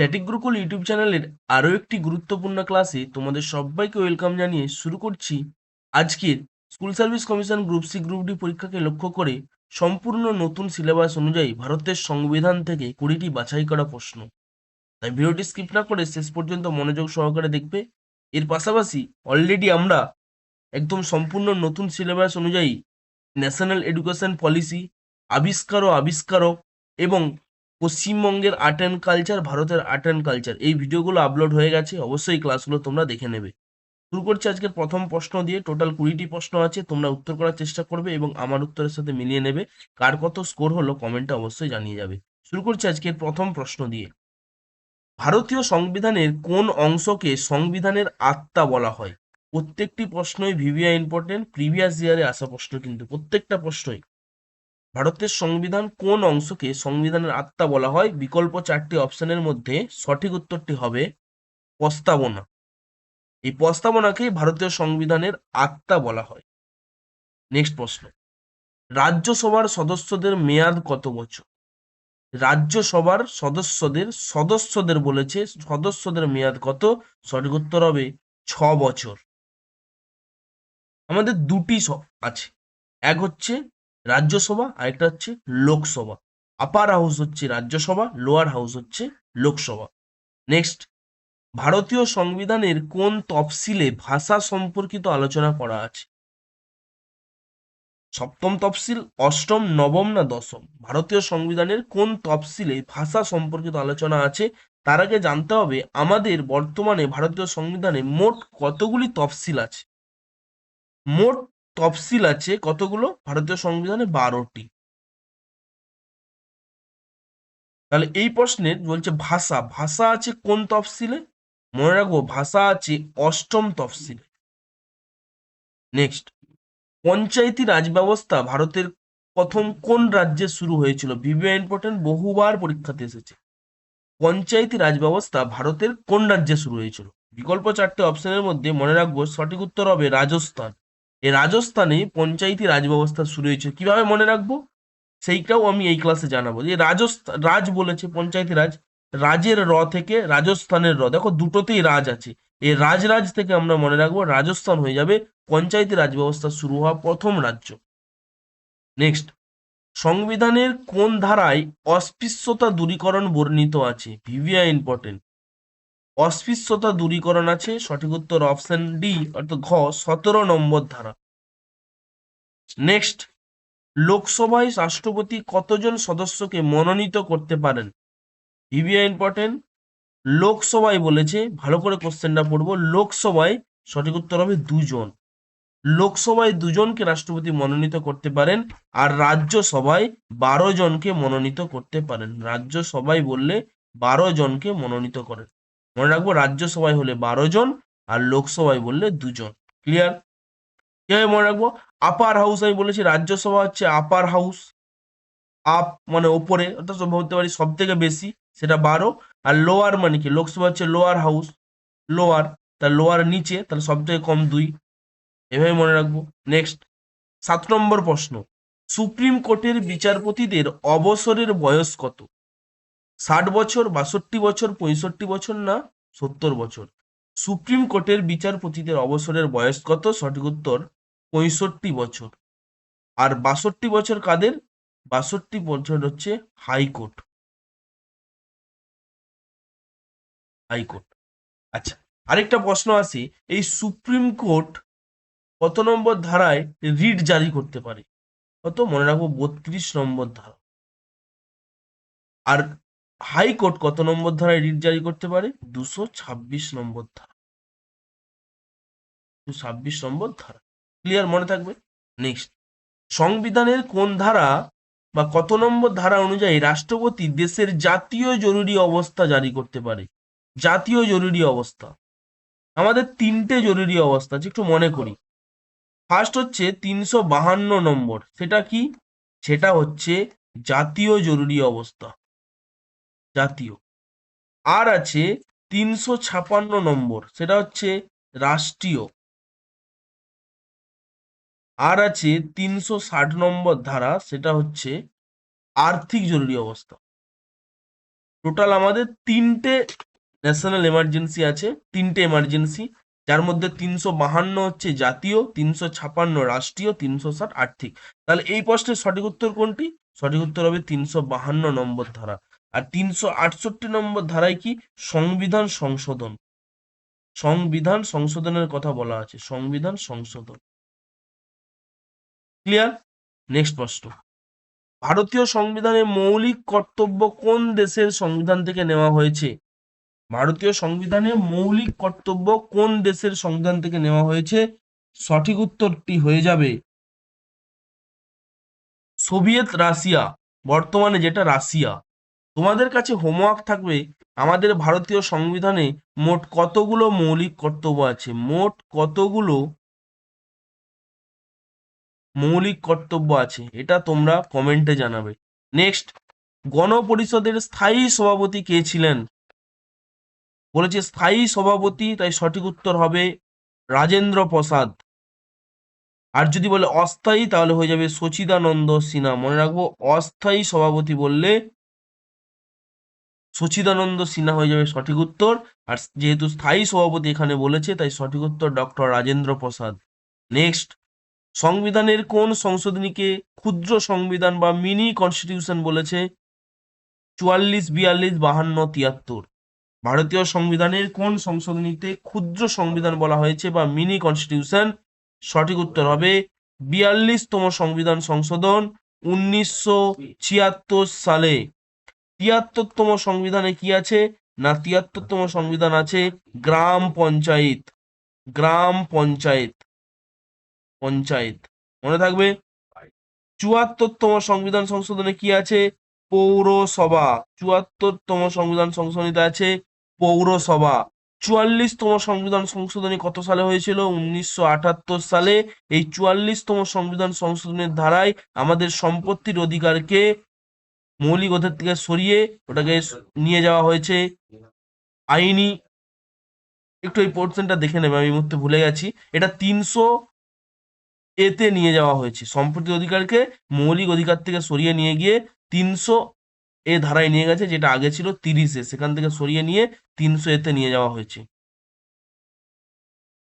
Static Gurukul YouTube চ্যানেলের আরও একটি গুরুত্বপূর্ণ ক্লাসে তোমাদের সবাইকে ওয়েলকাম জানিয়ে শুরু করছি। আজকের school service commission group C group D পরীক্ষাকে লক্ষ্য করে সম্পূর্ণ নতুন সিলেবাস অনুযায়ী ভারতের সংবিধান থেকে কুড়িটি বাছাই করা প্রশ্ন। তাই ভিডিওটি স্কিপ না করে শেষ পর্যন্ত মনোযোগ সহকারে দেখবে। এর পাশাপাশি অলরেডি আমরা একদম সম্পূর্ণ নতুন সিলেবাস অনুযায়ী ন্যাশনাল এডুকেশন পলিসি আবিষ্কার ও আবিষ্কারক এবং পশ্চিমবঙ্গের আর্ট অ্যান্ড কালচার ভারতের আর্ট অ্যান্ড কালচার এই ভিডিওগুলো আপলোড হয়ে গেছে, অবশ্যই ক্লাসগুলো তোমরা দেখে নেবে। শুরু করছি আজকের প্রথম প্রশ্ন দিয়ে টোটাল কুড়িটি প্রশ্ন আছে, তোমরা উত্তর করার চেষ্টা করবে এবং আমার উত্তরের সাথে মিলিয়ে নেবে, কার কত স্কোর হলো কমেন্টে অবশ্যই জানিয়ে যাবে। শুরু করছি আজকের প্রথম প্রশ্ন দিয়ে। ভারতীয় সংবিধানের কোন অংশকে সংবিধানের আত্মা বলা হয়? প্রত্যেকটি প্রশ্নই ভিভিআই ইম্পর্টেন্ট প্রিভিয়াস ইয়ারে আসা প্রশ্ন কিন্তু, প্রত্যেকটা প্রশ্নই। ভারতের সংবিধান কোন অংশকে সংবিধানের আত্মা বলা হয়? বিকল্প চারটি অপশনের মধ্যে সঠিক উত্তরটি হবে প্রস্তাবনা। এই প্রস্তাবনাকেই ভারতীয় সংবিধানের আত্মা বলা হয়। নেক্সট প্রশ্ন। রাজ্যসভার সদস্যদের মেয়াদ কত বছর? রাজ্যসভার সদস্যদের সদস্যদের বলেছে সদস্যদের মেয়াদ কত? সঠিক উত্তর হবে ছ বছর। আমাদের দুটি আছে। এক হচ্ছে রাজ্যসভা আর একটা হচ্ছে লোকসভা। আপার হাউস হচ্ছে রাজ্যসভা লোয়ার হাউস হচ্ছে লোকসভা। নেক্সট ভারতীয় সংবিধানের কোন তফসিলে ভাষা সম্পর্কিত আলোচনা করা আছে? সপ্তম তফসিল, অষ্টম, নবম না দশম? ভারতীয় সংবিধানের কোন তফসিলে ভাষা সম্পর্কিত আলোচনা আছে? তার আগে জানতে হবে, আমাদের বর্তমানে ভারতীয় সংবিধানে মোট কতগুলি তফসিল আছে? মোট তফসিল আছে কতগুলো? ভারতীয় সংবিধানে বারোটি। তাহলে এই প্রশ্নের বলছে ভাষা। ভাষা আছে কোন তফসিলে? মনে রাখব, ভাষা আছে অষ্টম তফসিলে। নেক্সট পঞ্চায়েতি রাজ ব্যবস্থা ভারতের প্রথম কোন রাজ্যে শুরু হয়েছিল? ভিভিআই ইম্পর্টেন্ট বহুবার পরীক্ষাতে এসেছে। পঞ্চায়েতি রাজ ব্যবস্থা ভারতের কোন রাজ্যে শুরু হয়েছিল? বিকল্প চারটে অপশনের মধ্যে মনে রাখব সঠিক উত্তর হবে রাজস্থান। এই রাজস্থানে পঞ্চায়েতি রাজ ব্যবস্থা শুরু হয়েছে। কীভাবে মনে রাখব? সেইটাও আমি এই ক্লাসে জানাব যে রাজস্থান রাজ বলেছে পঞ্চায়েতি রাজ, রাজের র থেকে রাজস্থানের র। দেখো দুটোতেই রাজ আছে। এই রাজরাজ থেকে আমরা মনে রাখব রাজস্থান হয়ে যাবে পঞ্চায়েতি রাজ ব্যবস্থা শুরু হওয়া প্রথম রাজ্য। নেক্সট সংবিধানের কোন ধারায় অস্পৃশ্যতা দূরীকরণ বর্ণিত আছে? ভিভিআই ইম্পর্টেন্ট অস্পৃশ্যতা দূরীকরণ আছে, সঠিক উত্তর অপশন ডি অর্থাৎ ঘ, সতেরো নম্বর ধারা। নেক্সট লোকসভায় রাষ্ট্রপতি কতজন সদস্যকে মনোনীত করতে পারেন? ভিভিআই ইম্পর্টেন্ট লোকসভায় বলেছে, ভালো করে কোশ্চেনটা পড়ব, লোকসভায় সঠিক উত্তর হবে দুজন। লোকসভায় দুজনকে রাষ্ট্রপতি মনোনীত করতে পারেন আর রাজ্যসভায় বারো জনকে মনোনীত করতে পারেন। রাজ্যসভায় বললে বারো জনকে মনোনীত করেন। মনে রাখব রাজ্যসভায় হলে বারো জন আর লোকসভায় বললে দুজন। ক্লিয়ার কীভাবে মনে রাখব? আপার হাউস আমি বলেছি, রাজ্যসভা হচ্ছে আপার হাউস আপ মানে ওপরে, অর্থাৎ বলতে পারি সব থেকে বেশি, সেটা বারো। আর লোয়ার মানে কি? লোকসভা হচ্ছে লোয়ার হাউস লোয়ার তার লোয়ার নিচে, তাহলে সব থেকে কম দুই। এভাবে মনে রাখব। নেক্সট সাত নম্বর প্রশ্ন। সুপ্রিম কোর্টের বিচারপতিদের অবসরের বয়স কত? ষাট বছর, বাষট্টি বছর, পঁয়ষট্টি বছর না, সত্তর বছর? সুপ্রিম কোর্টের বিচারপতিদের অবসরের বয়স কত? সঠিক উত্তর, পঁয়ষট্টি বছর। আর বাষট্টি বছর কাদের? বাষট্টি বছর হচ্ছে হাইকোর্ট। হাইকোর্ট। আচ্ছা আরেকটা প্রশ্ন আছে এই সুপ্রিম কোর্ট কত নম্বর ধারায় রিট জারি করতে পারে? কত? মনে রাখব, বত্রিশ নম্বর ধারা। আর হাইকোর্ট কত নম্বর ধারায় রিট জারি করতে পারে? দুশো ছাব্বিশ নম্বর ধারা। ছাব্বিশ নম্বর ধারা। ক্লিয়ার মনে থাকবে? নেক্সট সংবিধানের কোন ধারা বা কত নম্বর ধারা অনুযায়ী রাষ্ট্রপতি দেশের জাতীয় জরুরি অবস্থা জারি করতে পারে? জাতীয় জরুরি অবস্থা। আমাদের তিনটে জরুরি অবস্থা একটু মনে করি। ফার্স্ট হচ্ছে তিনশো বাহান্ন নম্বর। সেটা কি? সেটা হচ্ছে জাতীয় জরুরি অবস্থা। জাতীয়। আর আছে তিনশো ছাপান্ন নম্বর, সেটা হচ্ছে রাষ্ট্রীয়। আর আছে তিনশো ষাট নম্বর ধারা, সেটা হচ্ছে আর্থিক জরুরি অবস্থা। টোটাল আমাদের তিনটে ন্যাশনাল এমার্জেন্সি আছে, তিনটে এমার্জেন্সি যার মধ্যে তিনশো বাহান্ন হচ্ছে জাতীয়, তিনশো ছাপান্ন রাষ্ট্রীয়, তিনশো ষাট আর্থিক। তাহলে এই প্রশ্নের সঠিক উত্তর কোনটি? সঠিক উত্তর হবে তিনশো বাহান্ন নম্বর ধারা। আর তিনশো আটষট্টি নম্বর ধারায় কি? সংবিধান সংশোধন। সংবিধান সংশোধনের কথা বলা আছে। সংবিধান সংশোধন। ক্লিয়ার নেক্সট প্রশ্ন। ভারতীয় সংবিধানের মৌলিক কর্তব্য কোন দেশের সংবিধান থেকে নেওয়া হয়েছে? ভারতীয় সংবিধানে মৌলিক কর্তব্য কোন দেশের সংবিধান থেকে নেওয়া হয়েছে? সঠিক উত্তরটি হয়ে যাবে। Soviet Russia. বর্তমানে যেটা রাশিয়া। তোমাদের কাছে হোমওয়ার্ক থাকবে, আমাদের ভারতীয় সংবিধানে মোট কতগুলো মৌলিক কর্তব্য আছে? মোট কতগুলো মৌলিক কর্তব্য আছে? এটা তোমরা কমেন্টে জানাবে। নেক্সট গণপরিষদের স্থায়ী সভাপতি কে ছিলেন? বলেছে স্থায়ী সভাপতি, তাই সঠিক উত্তর হবে রাজেন্দ্র প্রসাদ। আর যদি বলে অস্থায়ী, তাহলে হয়ে যাবে সচিদানন্দ সিনহা। মনে রাখব, অস্থায়ী সভাপতি বললে সচিদানন্দ সিনহা হয়ে যাবে সঠিক উত্তর। আর যেহেতু স্থায়ী সভাপতি এখানে বলেছে, তাই সঠিক উত্তর ডক্টর রাজেন্দ্র প্রসাদ। নেক্সট সংবিধানের কোন সংশোধনীকে ক্ষুদ্র সংবিধান বা মিনি কনস্টিটিউশন বলেছে? চুয়াল্লিশ, বিয়াল্লিশ, বাহান্ন, তিয়াত্তর। ভারতীয় সংবিধানের কোন সংশোধনীতে ক্ষুদ্র সংবিধান বলা হয়েছে বা মিনি কনস্টিটিউশন? সঠিক উত্তর হবে বিয়াল্লিশতম সংবিধান সংশোধন উনিশশো ছিয়াত্তর সালে। তিয়াত্তরতম সংবিধানে কি আছে? না, তিয়াত্তরতম সংবিধান আছে গ্রাম পঞ্চায়েত। গ্রাম পঞ্চায়েত। পঞ্চায়েত। মনে থাকবে? চুয়াত্তরতম সংবিধান সংশোধনে কি আছে? পৌরসভা। চুয়াত্তরতম সংবিধান সংশোধনীতে আছে পৌরসভা। চুয়াল্লিশতম সংবিধান সংশোধনী কত সালে হয়েছিল? উনিশশো আটাত্তর সালে। এই চুয়াল্লিশতম সংবিধান সংশোধনের ধারায় আমাদের সম্পত্তির অধিকারকে মৌলিক অধিকার থেকে সরিয়ে ওটাকে নিয়ে যাওয়া হয়েছে। আইনি একটু এই পোর্শনটা দেখে নেবে, আমি মুহূর্তে ভুলে গেছি। এটা তিনশো এতে নিয়ে যাওয়া হয়েছে। সম্পত্তি অধিকারকে মৌলিক অধিকার থেকে সরিয়ে নিয়ে গিয়ে তিনশো এ ধারায় নিয়ে গেছে, যেটা আগে ছিল তিরিশে সেখান থেকে সরিয়ে নিয়ে তিনশো এতে নিয়ে যাওয়া হয়েছে।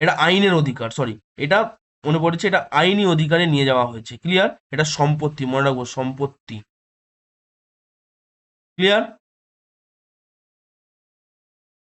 এটা আইনের অধিকার সরি এটা মনে পড়েছে, এটা আইনি অধিকারে নিয়ে যাওয়া হয়েছে। ক্লিয়ার এটা সম্পত্তি, মনে রাখব, সম্পত্তি। ক্লিয়ার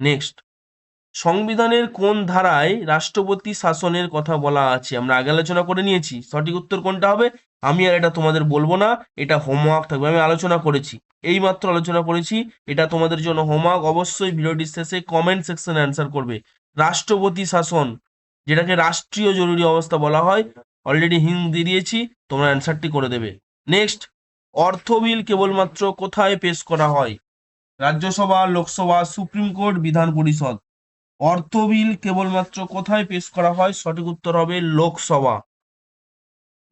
নেক্সট সংবিধানের কোন ধারায় রাষ্ট্রপতি শাসনের কথা বলা আছে? আমরা আগে আলোচনা করে নিয়েছি। সঠিক উত্তর কোনটা হবে? আমি আর এটা তোমাদের বলব না। এটা হোমওয়ার্ক থাকবে। আমি আলোচনা করেছি। এই মাত্র আলোচনা করেছি। এটা তোমাদের জন্য হোমওয়ার্ক অবশ্যই ভিডিওটির শেষে কমেন্ট সেকশনে অ্যান্সার করবে। রাষ্ট্রপতি শাসন, যেটাকে রাষ্ট্রীয় জরুরি অবস্থা বলা হয় অলরেডি হিং দিয়ে দিয়েছি। তোমরা অ্যান্সারটি করে দেবে। নেক্সট অর্থ বিল কেবলমাত্র কোথায় পেশ করা হয়? রাজ্যসভা, লোকসভা, সুপ্রিম কোর্ট, বিধান পরিষদ। অর্থ বিল কেবলমাত্র কোথায় পেশ করা হয়? সঠিক উত্তর হবে লোকসভা।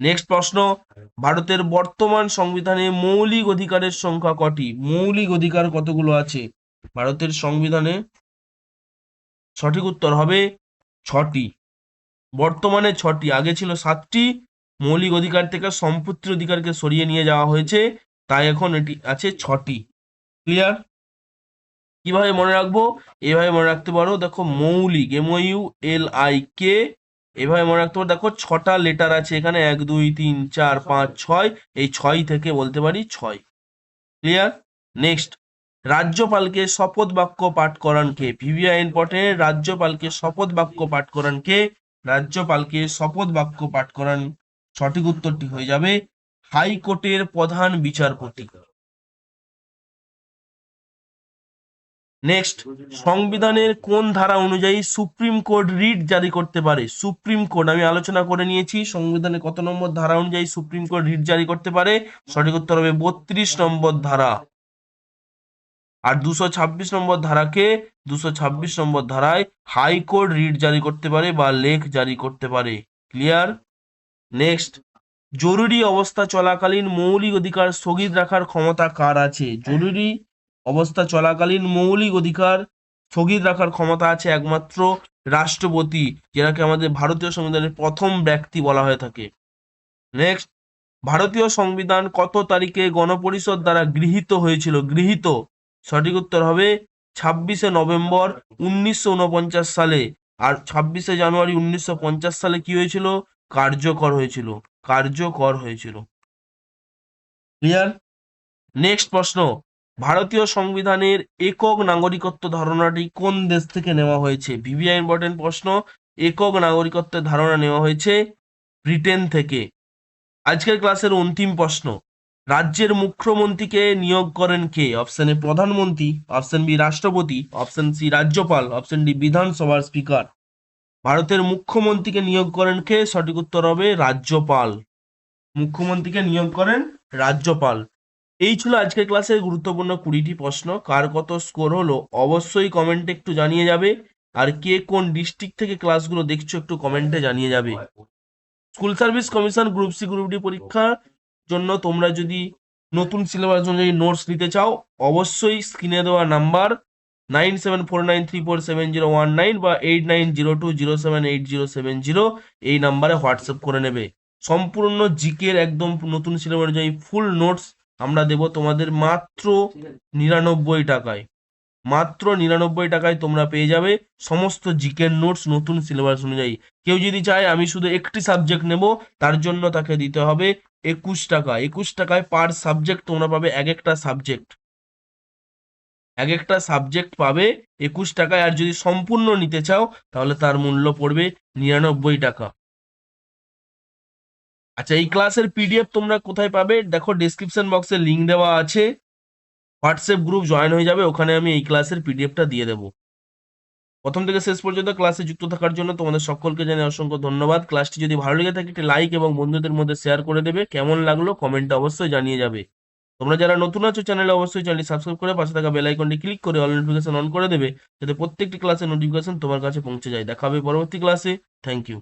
নেক্সট প্রশ্ন। ভারতের বর্তমান সংবিধানে মৌলিক অধিকারের সংখ্যা কটি? মৌলিক অধিকার কতগুলো আছে? ভারতের সংবিধানে সঠিক উত্তর হবে ছটি। বর্তমানে ছটি। আগে ছিল সাতটি মৌলিক অধিকার থেকে সম্পত্তির অধিকারকে সরিয়ে নিয়ে যাওয়া হয়েছে। তাই এখন এটি আছে ছটি। ক্লিয়ার কীভাবে মনে রাখব? এভাবে মনে রাখতে পারো, দেখো মৌলিক M U L I K এভাবে মনে রাখতে পারো। দেখো ছটা লেটার আছে এখানে, এক, দুই, তিন, চার, পাঁচ, ছয়। এই ছয় থেকে বলতে পারি ছয়। ক্লিয়ার নেক্সট রাজ্যপালকে শপথ বাক্য পাঠ করান কে? ভিভিআই ইম্পর্টেন্ট রাজ্যপালকে শপথ বাক্য পাঠ করান কে? রাজ্যপালকে শপথ বাক্য পাঠ করান সঠিক উত্তরটি হয়ে যাবে হাইকোর্টের প্রধান বিচারপতি। নেক্সট সংবিধানের কোন ধারা অনুযায়ী সুপ্রিম কোর্ট রিট জারি করতে পারে? সুপ্রিম কোর্ট, আমি আলোচনা করে নিয়েছি, সংবিধানের কত নম্বর ধারা অনুযায়ী সুপ্রিম কোর্ট রিট জারি করতে পারে? সঠিক উত্তর হবে বত্রিশ নম্বর ধারা। আর দুশো ছাব্বিশ নম্বর ধারাকে, দুশো ছাব্বিশ নম্বর ধারায় হাইকোর্ট রিট জারি করতে পারে বা লেখ জারি করতে পারে। ক্লিয়ার নেক্সট জরুরি অবস্থা চলাকালীন মৌলিক অধিকার স্থগিত রাখার ক্ষমতা কার আছে? জরুরি অবস্থা চলাকালীন মৌলিক অধিকার স্থগিত রাখার ক্ষমতা আছে একমাত্র রাষ্ট্রপতি, যেটাকে আমাদের ভারতীয় সংবিধানের প্রথম ব্যক্তি বলা হয়ে থাকে। নেক্সট ভারতীয় সংবিধান কত তারিখে গণপরিষদ দ্বারা গৃহীত হয়েছিল? গৃহীত, সঠিক উত্তর হবে ছাব্বিশে নভেম্বর উনিশশো উনপঞ্চাশ সালে। আর ছাব্বিশে জানুয়ারি উনিশশো পঞ্চাশ সালে কি হয়েছিল? কার্যকর হয়েছিল কার্যকর হয়েছিল। ক্লিয়ার নেক্সট প্রশ্ন, ভারতীয় সংবিধানের একক নাগরিকত্ব ধারণাটি কোন দেশ থেকে নেওয়া হয়েছে? ভিভিআই ইম্পর্টেন্ট প্রশ্ন, একক নাগরিকত্বের ধারণা নেওয়া হয়েছে ব্রিটেন থেকে। আজকের ক্লাসের অন্তিম প্রশ্ন, রাজ্যের মুখ্যমন্ত্রীকে নিয়োগ করেন কে? অপশন এ প্রধানমন্ত্রী অপশন বি রাষ্ট্রপতি অপশন সি রাজ্যপাল অপশন ডি বিধানসভার স্পিকার ভারতের মুখ্যমন্ত্রীকে নিয়োগ করেন কে? সঠিক উত্তর হবে রাজ্যপাল। মুখ্যমন্ত্রীকে নিয়োগ করেন রাজ্যপাল। এই ছিল আজকের ক্লাসের গুরুত্বপূর্ণ কুড়িটি প্রশ্ন। কার কত স্কোর হলো অবশ্যই কমেন্টে একটু জানিয়ে যাবে। আর কে কোন ডিস্ট্রিক্ট থেকে ক্লাসগুলো দেখছ একটু কমেন্টে জানিয়ে যাবে। School service commission group C group D পরীক্ষার জন্য তোমরা যদি নতুন সিলেবাস অনুযায়ী নোটস নিতে চাও, অবশ্যই স্ক্রিনে দেওয়া number nine seven four nine three four seven zero one nine বা eight nine zero two zero seven eight zero seven zero এই নাম্বারে হোয়াটসঅ্যাপ করে নেবে। সম্পূর্ণ জিকের একদম নতুন সিলেবাস অনুযায়ী ফুল নোটস আমরা দেব তোমাদের মাত্র নিরানব্বই টাকায়। মাত্র নিরানব্বই টাকায় তোমরা পেয়ে যাবে সমস্ত জিকের নোটস নতুন সিলেবাস অনুযায়ী। কেউ যদি চায় আমি শুধু একটি সাবজেক্ট নেব, তার জন্য তাকে দিতে হবে একুশ টাকা। একুশ টাকায় পার সাবজেক্ট তোমরা পাবে এক একটা সাবজেক্ট। এক একটা সাবজেক্ট পাবে একুশ টাকায়, আর যদি সম্পূর্ণ নিতে চাও, তাহলে তার মূল্য পড়বে নিরানব্বই টাকা। আচ্ছা এই ক্লাসের পিডিএফ তোমরা কোথায় পাবে? দেখো ডেসক্রিপশন বক্সে লিংক দেওয়া আছে। হোয়াটসঅ্যাপ গ্রুপ জয়েন হয়ে যাবে, ওখানে আমি এই ক্লাসের পিডিএফটা দিয়ে দেবো। প্রথম থেকে শেষ পর্যন্ত ক্লাসে যুক্ত থাকার জন্য তোমাদের সকলকে জানাই অসংখ্য ধন্যবাদ। ক্লাসটি যদি ভালো লেগে থাকে, একটি লাইক এবং বন্ধুদের মধ্যে শেয়ার করে দেবে। কেমন লাগল? কমেন্টে অবশ্যই জানিয়ে যাবে। তোমরা যারা নতুন আছো চ্যানেলে অবশ্যই চ্যানেলটি সাবস্ক্রাইব করে পাশে থাকা বেল আইকনটি ক্লিক করে অল নোটিফিকেশন অন করে দেবে, যাতে প্রত্যেকটি ক্লাসের নোটিফিকেশন তোমার কাছে পৌঁছে যায়। দেখা হবে পরবর্তী ক্লাসে থ্যাংক ইউ